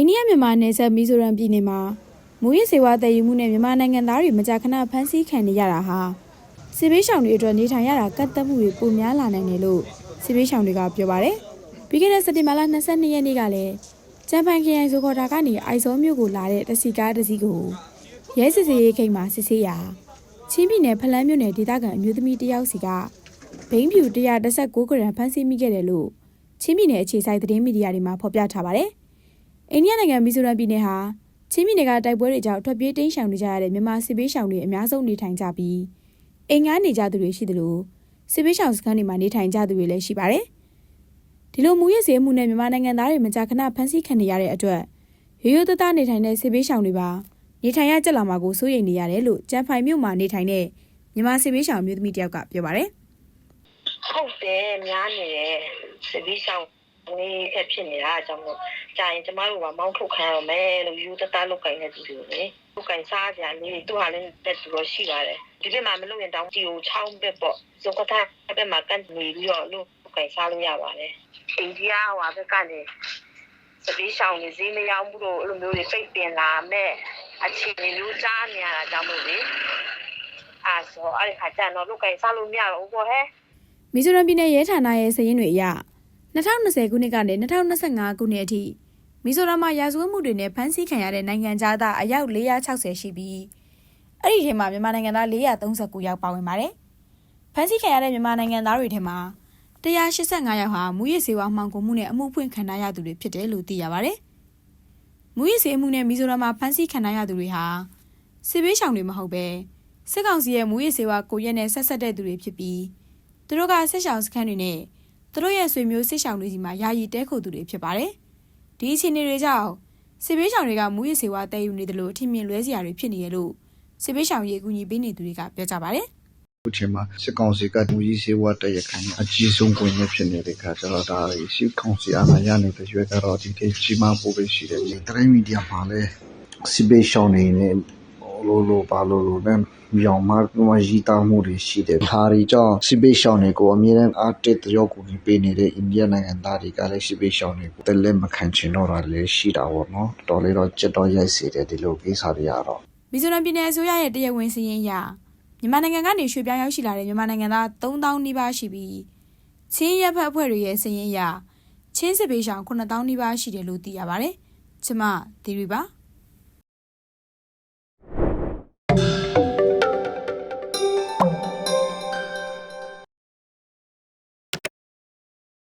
အိန္ဒိယမြန်မာနယ်စပ်မီဇိုရမ်ပြည်နယ်မှာမူရစ်စေဝါတည်ယူမှုနဲ့မြန်မာနိုင်ငံသားတွေမကြာခဏဖမ်းဆီးခံနေရတာဟာစစ်ဘေးရှောင်တွေအတွက်နေထိုင်ရတာကန့်သက်မှုတွေပိုများလာနိုင်တယ်လို့စစ်ဘေးရှောင်တွေကပြောပါတယ်။ပြီးခဲ့တဲ့စက်တင်ဘာလ22ရက်နေ့ကလည်းကျန်းဖန်ခရိုင်ဆိုခေါ်တာကနေအိုက်စောမြို့ကိုလာတဲ့တစီကားတစ်စီးကိုရဲစစ်စေးရေးခိတ်မှာစစ်ဆေးရာချင်းပြည်နယ်ဖလန်းမြို့နယ်ဒေသခံအမျိုးသမီးတစ်ယောက်စီကဘိန်းဖြူ116ဂရမ်ဖမ်းဆီးမိခဲ့တယ်လို့ချင်းပြည်နယ်အခြေစိုက်သတင်းမီဒီယာတွေမှာဖော်ပြထားပါတယ်။ အိန္ဒိယနိုင်ငံမီဇိုရမ်ပြည်နယ်ဟာချင်းပြည်နယ်ကတိုက်ပွဲတွေကြောင့်ထွက်ပြေးတိမ်းရှောင်နေကြရတဲ့မြန်မာစစ်ဘေးရှောင်တွေအများဆုံးနေထိုင်ကြပြီးအိမ်ငှားနေကြသူတွေရှိသလိုစစ်ဘေးရှောင်စခန်းတွေမှာနေထိုင်ကြသူတွေလည်းရှိပါတယ်။ဒီလိုမူရစ်စေမှုနဲ့မြန်မာနိုင်ငံသားတွေမကြာခဏဖမ်းဆီးခံနေရတဲ့အတွက်ရိုးရိုးသားသားနေထိုင်တဲ့စစ်ဘေးရှောင်တွေပါနေထိုင်ရကြလာမှာကိုစိုးရိမ်နေရတယ်လို့ကျန်းဖိုင်မြို့မှာနေထိုင်တဲ့မြန်မာစစ်ဘေးရှောင်အမျိုးသမီးတယောက်ကပြောပါတယ်ဟုတ်တယ်များနေတယ်စပီးဆောင် နေခက်ဖြစ်နေတာအကြောင်းမို့ကြာရင်ကျမတို့ကမောင်းထုတ်ခံရမယ်လို့ယူတတလုတ်ကင်နေသူတွေလေလုတ်ကင်စားကြလေသူဟာလည်းတက်သူတော့ရှိပါတယ်ဒီဘက်မှာမလုပ်ရင်တောင်းတီကိုချောင်းဘက်ပေါ့ဇုတ်ကထဘက်မှာကန်နေပြီးတော့လုတ်ကင်စားလို့ရပါတယ်အိန္ဒိယဟိုဘက်ကနေစပီးဆောင်နေစည်းမရောက်ဘူးလို့အဲ့လိုမျိုးတွေစိတ်ပင်လာမဲ့အခြေအနေမျိုးကြားနေရတာကြောင့်မို့လေအာဆိုအဲ့ဒီခါကျတော့လုတ်ကင်စားလို့မရတော့ဘူးပေါ့ဟဲ့။မီဇိုရမ်ပြည်နယ်ရဲဌာနရဲ့စာရင်းတွေအရ 2020ခုနှစ်ကနေ2025ခုနှစ်အထိမီဇိုရမ်မှာရာဇဝတ်မှုတွေနဲ့ဖမ်းဆီးခံရတဲ့နိုင်ငံသားသားအယောက်460ရှိပြီးအဲ့ဒီထဲမှာမြန်မာနိုင်ငံသား439ယောက်ပါဝင်ပါတယ်။ဖမ်းဆီးခံရတဲ့မြန်မာနိုင်ငံသားတွေထဲမှာ185ယောက်ဟာမူရစ်စေဝါမှောင်ကုန်မှုနဲ့အမှုဖွင့်ခံထားရသူတွေဖြစ်တယ်လို့သိရပါတယ်။မူရစ်စေမှုနဲ့မီဇိုရမ်မှာဖမ်းဆီးခံထားရသူတွေဟာစစ်ဘေးရှောင်တွေမဟုတ်ပဲစစ်ကောင်စီရဲ့မူရစ်စေဝါကိုရက်နဲ့ဆက်ဆက်တဲ့သူတွေဖြစ်ပြီးသူတို့ကစစ်ရှောင်စခန်းတွေနဲ့ သူတို့ရဲ့ဆွေမျိုးစစ်ရှောင်တွေစီမှာယာယီတဲခိုသူတွေဖြစ်ပါတယ်။ဒီအခြေအနေတွေကြောင့်စစ်ဘေးရှောင်တွေကမူရစ်စေဝါတည်ယူနေတယ်လို့အထင်မြင်လွဲစရာတွေဖြစ်နေရလို့စစ်ဘေးရှောင်ရေးအကူအညီပေးနေသူတွေကပြောကြပါတယ်အခုချိန်မှာစစ်ကောင်စီကမူကြီးစေဝတ်တရခိုင်အကြီးဆုံးဝင်ရဖြစ်နေတဲ့ခါကျတော့ဒါစစ်ကောင်စီအာဏာရနေတဲ့ရွေးကတော့ဒီတိကြီးမားဖို့ပဲရှိတယ်ဒီတိုင်းမီဒီယာမှာလည်းစစ်ဘေးရှောင်းနေနဲ့ လိုလိုပါလိုလိုနဲ့မြောင်မမကြီးတာမှုတွေရှိတယ်ဒါတွေကြောင့်စစ်ဘေးရှောင်းတွေကိုအမြဲတမ်းအားတက်တရောကိုပေးနေတဲ့အိန္ဒိယနိုင်ငံသားတွေကလည်းစစ်ဘေးရှောင်းတွေကိုတလက်မခံချင်တော့တာလည်းရှိတာပေါ့နော်တော်လေးတော့ကြက်တော့ရိုက်စေတယ်ဒီလိုကိစ္စတွေကတော့။မီဇိုရမ်ပြည်နယ်အစိုးရရဲ့တရားဝင်စီရင်အရမြန်မာနိုင်ငံကနေရွှေ့ပြောင်းရောက်ရှိလာတဲ့မြန်မာနိုင်ငံသား3000နီးပါးရှိပြီးချင်းရပ်ဖက်အဖွဲ့တွေရဲ့စီရင်အရချင်းစစ်ဘေးရှောင်9000နီးပါးရှိတယ်လို့သိရပါတယ်။ကျမသီရီပါ။